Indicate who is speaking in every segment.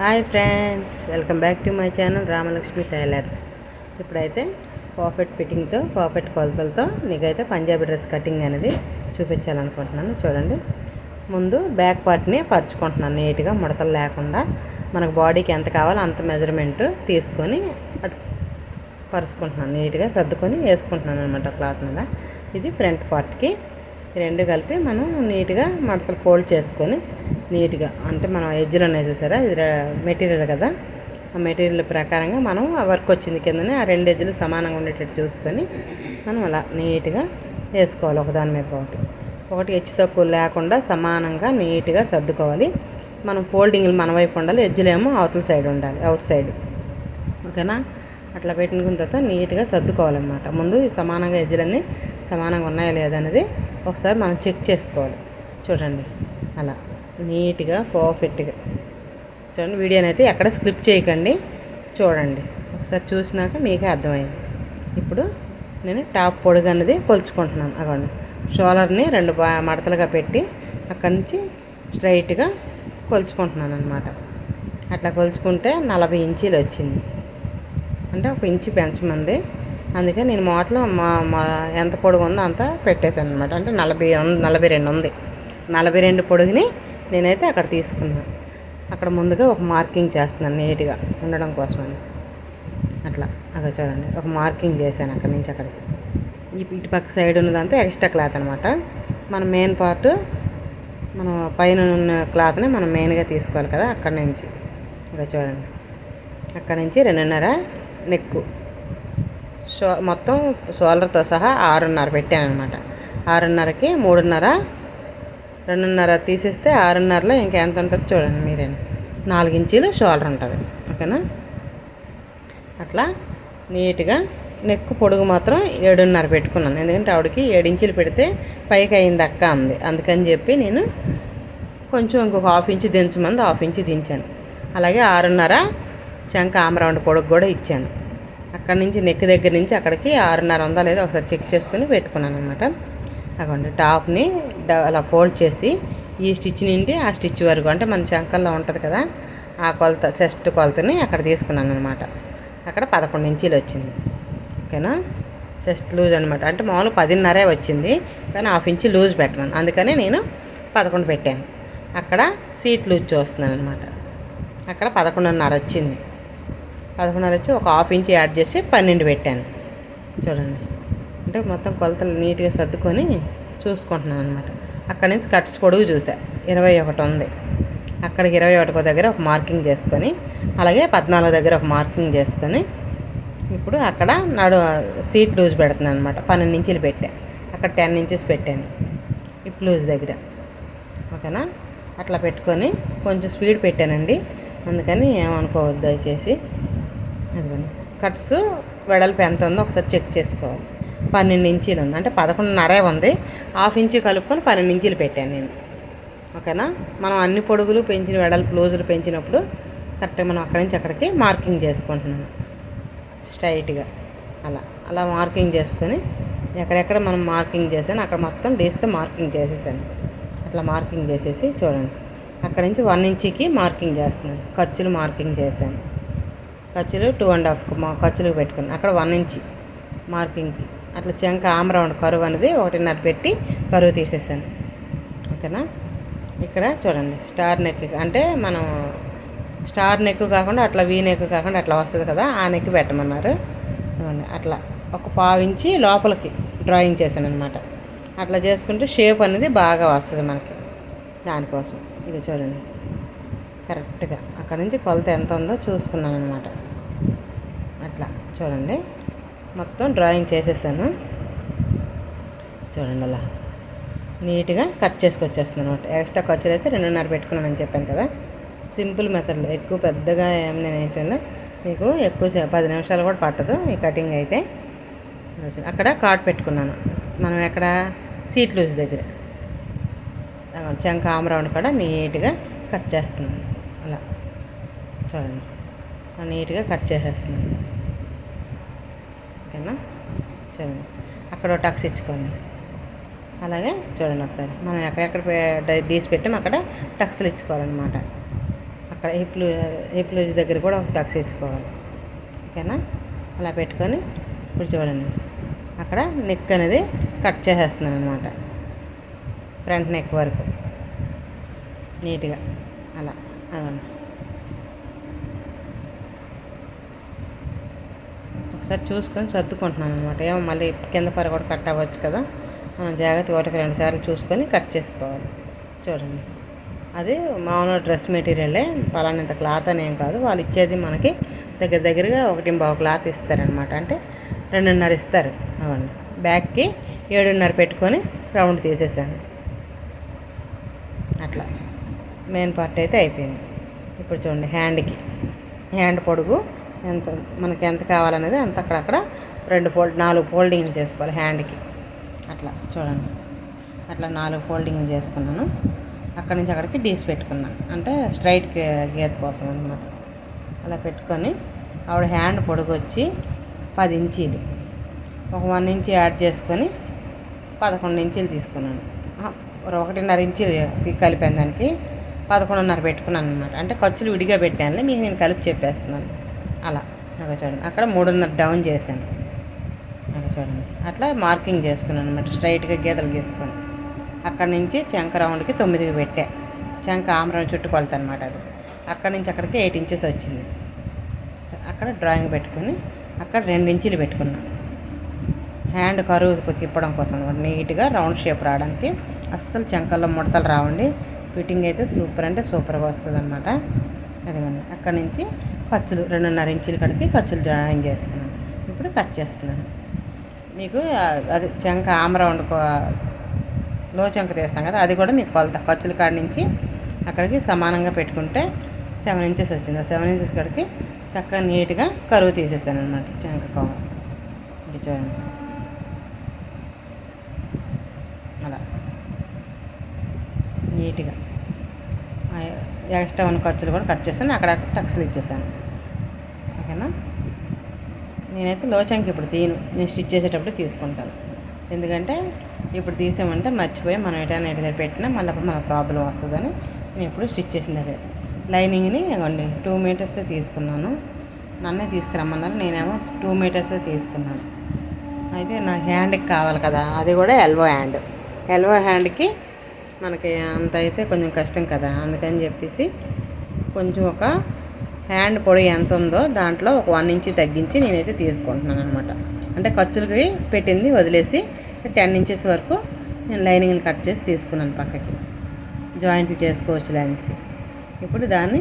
Speaker 1: Hi friends welcome back to my channel Ramalakshmi Tailors ఇప్పుడైతే perfect ఫిట్టింగ్తో perfect కొలతలతో నీకైతే పంజాబీ డ్రెస్ కటింగ్ అనేది చూపించాలనుకుంటున్నాను. చూడండి. ముందు బ్యాక్ పార్ట్ని పరుచుకుంటున్నాను నీట్గా ముడతలు లేకుండా. మనకు బాడీకి ఎంత కావాలో అంత మెజర్మెంట్ తీసుకొని అటు పరుచుకుంటున్నాను. నీట్గా సర్దుకొని వేసుకుంటున్నాను అనమాట క్లాత్ మీద. ఇది ఫ్రంట్ పార్ట్కి రెండు కలిపి మనం నీట్గా మడతలు ఫోల్డ్ చేసుకొని నీట్గా అంటే మనం ఎడ్జ్లు ఉన్నాయి చూసారా? ఇది మెటీరియల్ కదా? ఆ మెటీరియల్ ప్రకారంగా మనం ఆ వర్క్ వచ్చింది కిందనే ఆ రెండు ఎడ్జ్లు సమానంగా ఉండేటట్టు చూసుకొని మనం అలా నీట్గా వేసుకోవాలి ఒకదాని మీద ఒకటి. ఒకటి హెచ్చు తక్కువ లేకుండా సమానంగా నీట్గా సర్దుకోవాలి. మనం ఫోల్డింగ్లు మన వైపు ఉండాలి ఎడ్జ్లేమో అవతల సైడ్ ఉండాలి అవుట్ సైడ్. ఓకేనా? అట్లా పెట్టుకున్న తర్వాత నీట్గా సర్దుకోవాలన్నమాట. ముందు సమానంగా ఎజ్జులన్నీ సమానంగా ఉన్నాయా లేదా అనేది ఒకసారి మనం చెక్ చేసుకోవాలి. చూడండి. అలా. నీట్గా పర్ఫెక్ట్గా. చూడండి వీడియోని అయితే ఎక్కడ స్క్రిప్ట్ చేయకండి. చూడండి. ఒకసారి చూసినాక మీకే అర్థమైంది. ఇప్పుడు నేను టాప్ పొడుగు అన్నది కొలుచుకుంటున్నాను. అగోండి. షోలర్ని రెండు బా మడతలుగా పెట్టి అక్కడి నుంచి స్ట్రైట్గా కొలుచుకుంటున్నాను అనమాట అట్లా కొలుచుకుంటే నలభై ఇంచీలు వచ్చింది. అంటే ఒక ఇంచు పెంచమంది. అందుకే నేను మోటలో మా మా ఎంత పొడుగు ఉందో అంత పెట్టేశాను అనమాట అంటే నలభై నలభై రెండు ఉంది. నలభై రెండు పొడుగుని నేనైతే అక్కడ తీసుకున్నాను అక్కడ ముందుగా ఒక మార్కింగ్ చేస్తున్నాను నీట్గా ఉండడం కోసం అనేసి. అట్లా అక్కడ చూడండి. ఒక మార్కింగ్ చేశాను అక్కడి నుంచి అక్కడికి. ఈ ఇటు పక్క సైడ్ ఉన్నదంతా ఎక్స్ట్రా క్లాత్ అనమాట మన మెయిన్ పార్ట్ మనం పైన ఉన్న క్లాత్ని మనం మెయిన్గా తీసుకోవాలి కదా అక్కడి నుంచి. ఇక చూడండి. అక్కడి నుంచి రెండున్నర నెక్కు. షో మొత్తం షోల్డర్తో సహా ఆరున్నర పెట్టాను అనమాట ఆరున్నరకి మూడున్నర రెండున్నర తీసేస్తే ఆరున్నరలో ఇంకా ఎంత ఉంటుంది చూడండి మీరే నాలుగు ఇంచీలు షోల్డర్ ఉంటుంది. ఓకేనా? అట్లా నీట్గా నెక్ పొడుగు మాత్రం ఏడున్నర పెట్టుకున్నాను. ఎందుకంటే ఆవిడకి ఏడు పెడితే పైకి అయింది అక్క అంది. అందుకని చెప్పి నేను కొంచెం ఇంకొక హాఫ్ ఇంచ్ దించమంది హాఫ్ ఇంచ్ దించాను. అలాగే ఆరున్నర చంక ఆమరౌండ్ పొడుగు కూడా ఇచ్చాను. అక్కడి నుంచి నెక్ దగ్గర నుంచి అక్కడికి ఆరున్నర ఉందా లేదో ఒకసారి చెక్ చేసుకుని పెట్టుకున్నాను అనమాట అగోండి టాప్ని డ- అలా ఫోల్డ్ చేసి ఈ స్టిచ్ నుండి ఆ స్టిచ్ వరకు అంటే మన చంకల్లో ఉంటుంది కదా ఆ కొలత చెస్ట్ కొలతని అక్కడ తీసుకున్నాను అనమాట అక్కడ పదకొండు ఇంచీలు వచ్చింది. ఓకేనా? చెస్ట్ లూజ్ అనమాట అంటే మామూలు పదిన్నరే వచ్చింది కానీ హాఫ్ ఇంచ్ లూజ్ పెట్టమను అందుకని నేను పదకొండు పెట్టాను. అక్కడ సీట్ లూజ్ చూస్తున్నాను అనమాట అక్కడ పదకొండున్నర వచ్చింది. పదకొండున్నర వచ్చి ఒక హాఫ్ ఇంచ్ యాడ్ చేసి పన్నెండు పెట్టాను. చూడండి. అంటే మొత్తం కొలతలు నీట్గా సర్దుకొని చూసుకుంటున్నాను అనమాట అక్కడి నుంచి కట్స్ పొడుగు చూసా. ఇరవై ఒకటి ఉంది. అక్కడికి ఇరవై ఒకటికో దగ్గర ఒక మార్కింగ్ చేసుకొని అలాగే పద్నాలుగు దగ్గర ఒక మార్కింగ్ చేసుకొని ఇప్పుడు అక్కడ నడు సీట్ లూజ్ పెడుతున్నాను అనమాట పన్నెండు ఇంచులు పెట్టా. అక్కడ టెన్ ఇంచెస్ పెట్టాను. ఇప్ లూజ్ దగ్గర. ఓకేనా? అట్లా పెట్టుకొని కొంచెం స్పీడ్ పెట్టానండి. అందుకని ఏమనుకోవద్దు దయచేసి. అదిగోండి. కట్స్ వెడల్పు ఎంత ఉందో ఒకసారి చెక్ చేసుకోవాలి. పన్నెండు ఇంచీలు ఉంది. అంటే పదకొండున్నరే ఉంది. హాఫ్ ఇంచు కలుపుకొని పన్నెండు ఇంచీలు పెట్టాను నేను. ఓకేనా? మనం అన్ని పొడుగులు పెంచిన వెడల్పు క్లోజులు పెంచినప్పుడు కరెక్ట్గా మనం అక్కడి నుంచి అక్కడికి మార్కింగ్ చేసుకుంటున్నాను స్ట్రైట్గా. అలా. అలా మార్కింగ్ చేసుకొని ఎక్కడెక్కడ మనం మార్కింగ్ చేసాను అక్కడ మొత్తం డేస్తో మార్కింగ్ చేసేసాను. అట్లా మార్కింగ్ చేసేసి చూడండి. అక్కడి నుంచి వన్ ఇంచుకి మార్కింగ్ చేస్తున్నాను. ఖర్చులు మార్కింగ్ చేశాను. ఖర్చులు టూ అండ్ హాఫ్ ఖర్చులు పెట్టుకున్నాను. అక్కడ వన్ ఇంచ్ మార్కింగ్కి. అట్లా చెంక ఆమ్రౌండ్ కరువు అనేది ఒకటిన్నర పెట్టి కరువు తీసేసాను. ఓకేనా? ఇక్కడ చూడండి స్టార్ నెక్ అంటే మనం స్టార్ నెక్ కాకుండా అట్లా వీ నెక్ కాకుండా అట్లా వస్తుంది కదా ఆ నెక్ పెట్టమన్నారు. అట్లా ఒక పావించి లోపలికి డ్రాయింగ్ చేశాను అనమాట అట్లా చేసుకుంటే షేప్ అనేది బాగా వస్తుంది మనకి దానికోసం. ఇది చూడండి కరెక్ట్గా అక్కడ నుంచి కొలత ఎంత ఉందో చూసుకున్నాను అనమాట అట్లా చూడండి. మొత్తం డ్రాయింగ్ చేసేసాను. చూడండి అలా. నీట్గా కట్ చేసుకొచ్చేస్తున్నాను అనమాట ఎక్స్ట్రా ఖర్చులు అయితే రెండున్నర పెట్టుకున్నానని చెప్పాను కదా. సింపుల్ మెథడ్లో. ఎక్కువ పెద్దగా ఏం నేను ఏంటంటే మీకు ఎక్కువ పది నిమిషాలు కూడా పట్టదు ఈ కటింగ్ అయితే. అక్కడ కార్డ్ పెట్టుకున్నాను. మనం ఎక్కడ? సీట్ లూజ్ దగ్గర. చంక ఆమరౌండ్ కూడా నీట్గా కట్ చేస్తున్నాను. అలా. చూడండి. నీట్గా కట్ చేసేస్తున్నాను. ఓకేనా? చూడండి. అక్కడ టక్స్ ఇచ్చుకోండి. అలాగే చూడండి ఒకసారి. మనం ఎక్కడెక్కడ డీస్ పెట్టాం అక్కడ టక్స్లు ఇచ్చుకోవాలన్నమాట. అక్కడ హిప్లు హిప్లూజ్ దగ్గర కూడా ఒక టక్స్ ఇచ్చుకోవాలి. ఓకేనా? అలా పెట్టుకొని ఇప్పుడు చూడండి. అక్కడ నెక్ అనేది కట్ చేసేస్తున్నాను అనమాట ఫ్రంట్ నెక్ వరకు. నీట్గా. అలా. అవును ఒకసారి చూసుకొని సర్దుకుంటున్నాను అనమాట ఏమో మళ్ళీ కింద పర కూడా కట్ అవ్వచ్చు కదా. మనం జాగ్రత్తగా ఒకటికి రెండు సార్లు చూసుకొని కట్ చేసుకోవాలి. చూడండి. అది మామూలు డ్రెస్ మెటీరియలే. పలానంత క్లాత్ అని ఏం కాదు. వాళ్ళు ఇచ్చేది మనకి దగ్గర దగ్గరగా ఒకటి బావు క్లాత్ ఇస్తారనమాట అంటే రెండున్నర ఇస్తారు. అవండి బ్యాగ్కి ఏడున్నర పెట్టుకొని రౌండ్ తీసేసాను. అట్లా. మెయిన్ పార్ట్ అయితే అయిపోయింది. ఇప్పుడు చూడండి హ్యాండ్కి. హ్యాండ్ పొడుగు. ఎంత మనకి ఎంత కావాలనేది అంత అక్కడక్కడ రెండు ఫోల్డ్ నాలుగు ఫోల్డింగ్ చేసుకోవాలి హ్యాండ్కి. అట్లా చూడండి. అట్లా నాలుగు ఫోల్డింగ్ చేసుకున్నాను. అక్కడి నుంచి అక్కడికి డీస్ పెట్టుకున్నాను. అంటే స్ట్రైట్ గీత కోసం అనమాట అలా పెట్టుకొని ఆవిడ హ్యాండ్ పొడుగొచ్చి పది ఇంచీలు. ఒక వన్ ఇంచి యాడ్ చేసుకొని పదకొండు ఇంచీలు తీసుకున్నాను. ఒకటిన్నర ఇంచీలు తీ- కలిపాను దానికి. పదకొండున్నర పెట్టుకున్నాను అనమాట అంటే ఖర్చులు విడిగా పెట్టాను మీకు నేను కలిపి చెప్పేస్తున్నాను. అలా అక్కడ చూడండి అక్కడ మూడున్నర డౌన్ చేశాను. అక్కడ చూడండి అట్లా మార్కింగ్ చేసుకున్నాను అనమాట స్ట్రైట్గా గీతలు గీసుకొని. అక్కడ నుంచి చెంక రౌండ్కి తొమ్మిదికి పెట్టా. చంక ఆమరం చుట్టూ కొలత అనమాట అది. అక్కడ నుంచి అక్కడికి ఎయిట్ ఇంచెస్ వచ్చింది. అక్కడ డ్రాయింగ్ పెట్టుకుని అక్కడ రెండు ఇంచులు పెట్టుకున్నాను హ్యాండ్ కరువు తిప్పడం కోసం అనమాట నీట్గా రౌండ్ షేప్ రావడానికి అస్సలు చెంకల్లో ముడతలు రావండి. ఫిట్టింగ్ అయితే సూపర్ అంటే సూపర్గా వస్తుంది అనమాట అదిగోండి. అక్కడ నుంచి ఖర్చులు రెండున్నర ఇంచులు కడికి ఖర్చులు జాయిన్ చేసుకున్నాను. ఇప్పుడు కట్ చేస్తున్నాను. మీకు అది అది చంక వండుకో లో చంక తీస్తాం కదా అది కూడా మీకు కొలత ఖర్చుల కాడ నుంచి అక్కడికి సమానంగా పెట్టుకుంటే సెవెన్ ఇంచెస్ వచ్చింది. ఆ సెవెన్ ఇంచెస్ కాడికి చక్కగా నీట్గా కరువు తీసేసాను అనమాట చంక కవ ఇది చూడండి. అలా. నీట్గా. ఎక్స్ట్రా ఉన్న ఖర్చులు కూడా కట్ చేసాను అక్కడ టక్స్లు ఇచ్చేసాను ఓకేనా? నేనైతే లోచంకి ఇప్పుడు తీయను. నేను స్టిచ్ చేసేటప్పుడు తీసుకుంటాను. ఎందుకంటే ఇప్పుడు తీసామంటే మర్చిపోయి మనం ఎటైనా ఎటు దగ్గర పెట్టినా మళ్ళీ అప్పుడు మనకు ప్రాబ్లం వస్తుందని నేను ఎప్పుడు స్టిచ్ చేసిన దగ్గర లైనింగ్ని ఇవ్వండి. టూ మీటర్స్ తీసుకున్నాను. నన్నే తీసుకురమ్మన్నారు. నేనేమో టూ మీటర్స్ తీసుకున్నాను. అయితే నా హ్యాండ్కి కావాలి కదా. అది కూడా ఎల్బో హ్యాండ్. ఎల్బో హ్యాండ్కి మనకి అంత అయితే కొంచెం కష్టం కదా అందుకని చెప్పేసి కొంచెం ఒక హ్యాండ్ పొడి ఎంత ఉందో దాంట్లో ఒక వన్ ఇంచ్ తగ్గించి నేనైతే తీసుకుంటున్నాను అనమాట అంటే ఖర్చులకి పెట్టింది వదిలేసి టెన్ ఇంచెస్ వరకు నేను లైనింగ్ని కట్ చేసి తీసుకున్నాను పక్కకి. జాయింట్లు చేసుకోవచ్చులే అనేసి. ఇప్పుడు దాన్ని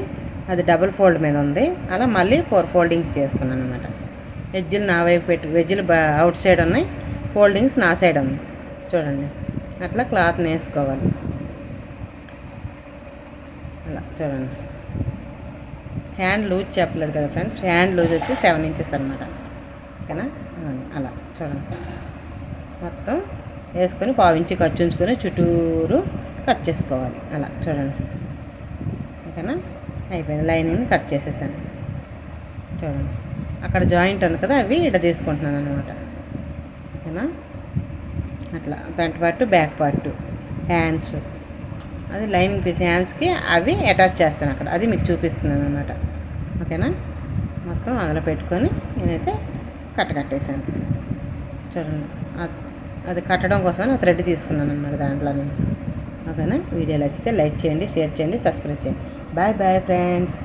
Speaker 1: అది డబుల్ ఫోల్డ్ మీద ఉంది. అలా మళ్ళీ ఫోర్ ఫోల్డింగ్ చేసుకున్నాను అనమాట వెజ్జులు నా వైపు పెట్టి వెజ్జులు అవుట్ సైడ్ ఉన్నాయి ఫోల్డింగ్స్ నా సైడ్ ఉంది. చూడండి. అట్లా క్లాత్ వేసుకోవాలి. అలా చూడండి. హ్యాండ్ లూజ్ చెప్పలేదు కదా ఫ్రెండ్స్ హ్యాండ్ లూజ్ వచ్చి సెవెన్ ఇంచెస్ అనమాట ఓకేనా? అలా. చూడండి. మొత్తం వేసుకొని పావించి ఖర్చు ఉంచుకొని చుట్టూరు కట్ చేసుకోవాలి. అలా చూడండి. ఓకేనా? అయిపోయింది. లైనింగ్ కట్ చేసేసాను. చూడండి. అక్కడ జాయింట్ ఉంది కదా అవి ఇట తీసుకుంటున్నాను అనమాట ఓకేనా? అట్లా front part back part hands అది లైనింగ్ పీస్ హ్యాండ్స్కి అవి అటాచ్ చేస్తాను అక్కడ. అది మీకు చూపిస్తున్నాను అనమాట ఓకేనా? మొత్తం అందులో పెట్టుకొని నేనైతే కట్ట కట్టేశాను. చూడండి. అది కట్టడం కోసం థ్రెడ్ తీసుకున్నాను అనమాట దాంట్లో నుంచి. ఓకేనా? వీడియో నచ్చితే లైక్ చేయండి షేర్ చేయండి సబ్స్క్రైబ్ చేయండి. Bye bye friends.